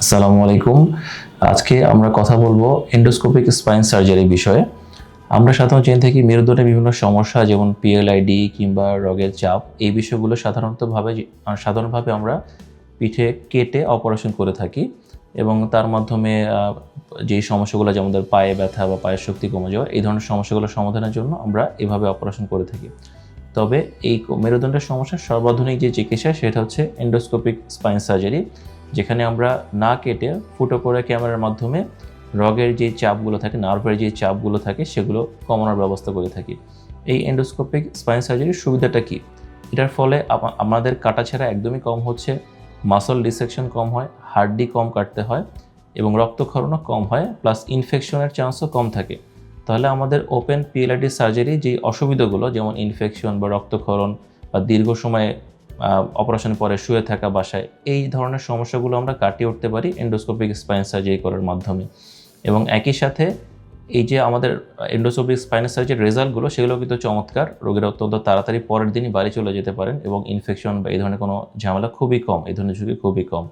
আসসালামু আলাইকুম। আজকে আমরা কথা বলব এন্ডোস্কোপিক স্পাইন সার্জারি বিষয়ে। আমরা সাধারণত জেনে থাকি মেরুদণ্ডের বিভিন্ন সমস্যা, যেমন পিএলআইডি কিংবা রগের চাপ, এই বিষয়গুলো সাধারণতভাবে সাধারণভাবে আমরা পিঠে কেটে অপারেশন করে থাকি এবং তার মাধ্যমে যেই সমস্যাগুলো যেমন ধর পায়ে ব্যথা বা পায়ের শক্তি কমে যাওয়া, এই ধরনের সমস্যাগুলো সমাধানের জন্য আমরা এভাবে অপারেশন করে থাকি। তবে এই মেরুদণ্ডের সমস্যার সর্বাধুনিক যে চিকিৎসা, সেটা হচ্ছে এন্ডোস্কোপিক স্পাইন সার্জারি যেখানে আমরা না কেটে ফুটো করে ক্যামেরার মাধ্যমে রগের যে চাপগুলো থাকে নার্ভের যে চাপগুলো থাকে, সেগুলো কমানোর ব্যবস্থা করে থাকি। এই এন্ডোস্কোপিক স্পাইন সার্জারির সুবিধাটা কি? এটার ফলে আমা- আমাদের কাটাছেঁড়া একদমই কম হচ্ছে মাসল ডিসেকশন কম হয়, হাড্ডি কম কাটতে হয় এবং রক্তক্ষরণও কম হয় প্লাস ইনফেকশনের চান্সও কম থাকে। তাহলে আমাদের ওপেন পিএলআইডি সার্জারি যে অসুবিধাগুলো, যেমন ইনফেকশন বা রক্তক্ষরণ বা দীর্ঘ সময় অপারেশন পরে শুয়ে থাকা বাসায় এই ধরনের সমস্যাগুলো আমরা কাটিয়ে উঠতে পারি এন্ডোস্কোপিক স্পাইন সার্জারি করার মাধ্যমে। এবং একই সাথে এই যে আমাদের এন্ডোস্কোপিক স্পাইন সার্জারির রেজাল্টগুলো সেগুলো কিন্তু চমৎকার। রোগীরা অত্যন্ত তাড়াতাড়ি পরের দিনই বাড়ি চলে যেতে পারেন এবং ইনফেকশন বা এই ধরনের কোনো ঝামেলা খুবই কম, এই ধরনের ঝুঁকি খুবই কম।